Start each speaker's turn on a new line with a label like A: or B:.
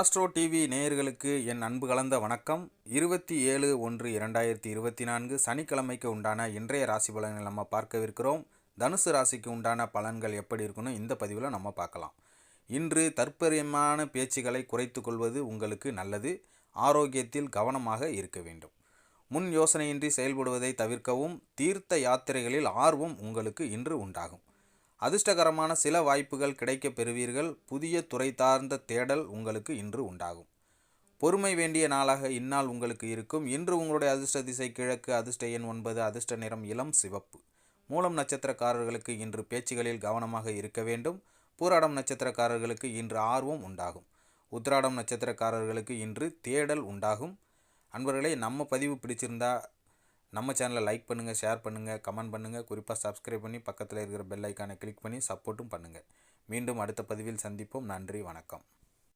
A: Astro TV நேயர்களுக்கு என் அன்பு கலந்த வணக்கம். இருபத்தி ஏழு ஒன்று இரண்டாயிரத்தி இருபத்தி நான்கு சனிக்கிழமைக்கு உண்டான இன்றைய ராசி பலன்கள் நம்ம பார்க்கவிருக்கிறோம். தனுசு ராசிக்கு உண்டான பலன்கள் எப்படி இருக்குன்னு இந்த பதிவில் நம்ம பார்க்கலாம். இன்று தற்பரியமான பேச்சுகளை குறைத்து கொள்வது உங்களுக்கு நல்லது. ஆரோக்கியத்தில் கவனமாக இருக்க வேண்டும். முன் யோசனையின்றி செயல்படுவதை தவிர்க்கவும் தீர்த்த யாத்திரைகளில் ஆர்வம் உங்களுக்கு இன்று உண்டாகும். அதிர்ஷ்டகரமான சில வாய்ப்புகள் கிடைக்கப் பெறுவீர்கள். புதிய துறை சார்ந்த தேடல் உங்களுக்கு இன்று உண்டாகும். பொறுமை வேண்டிய நாளாக இந்நாள் உங்களுக்கு இருக்கும். இன்று உங்களுடைய அதிர்ஷ்ட திசை கிழக்கு அதிர்ஷ்ட எண் ஒன்பது அதிர்ஷ்ட நிறம் இளம் சிவப்பு. மூலம் நட்சத்திரக்காரர்களுக்கு இன்று பேச்சுகளில் கவனமாக இருக்க வேண்டும். பூராடம் நட்சத்திரக்காரர்களுக்கு இன்று ஆர்வம் உண்டாகும். உத்ராடம் நட்சத்திரக்காரர்களுக்கு இன்று தேடல் உண்டாகும். அன்பர்களே நம்ம பதிவு பிடிச்சிருந்தா நம்ம சேனலை லைக் பண்ணுங்கள் ஷேர் பண்ணுங்கள் கமெண்ட் பண்ணுங்கள் குறிப்பாக சப்ஸ்கிரைப் பண்ணி பக்கத்தில் இருக்கிற பெல் ஐக்கானை கிளிக் பண்ணி சப்போர்ட்டும் பண்ணுங்கள் மீண்டும் அடுத்த பதிவில் சந்திப்போம். நன்றி வணக்கம்.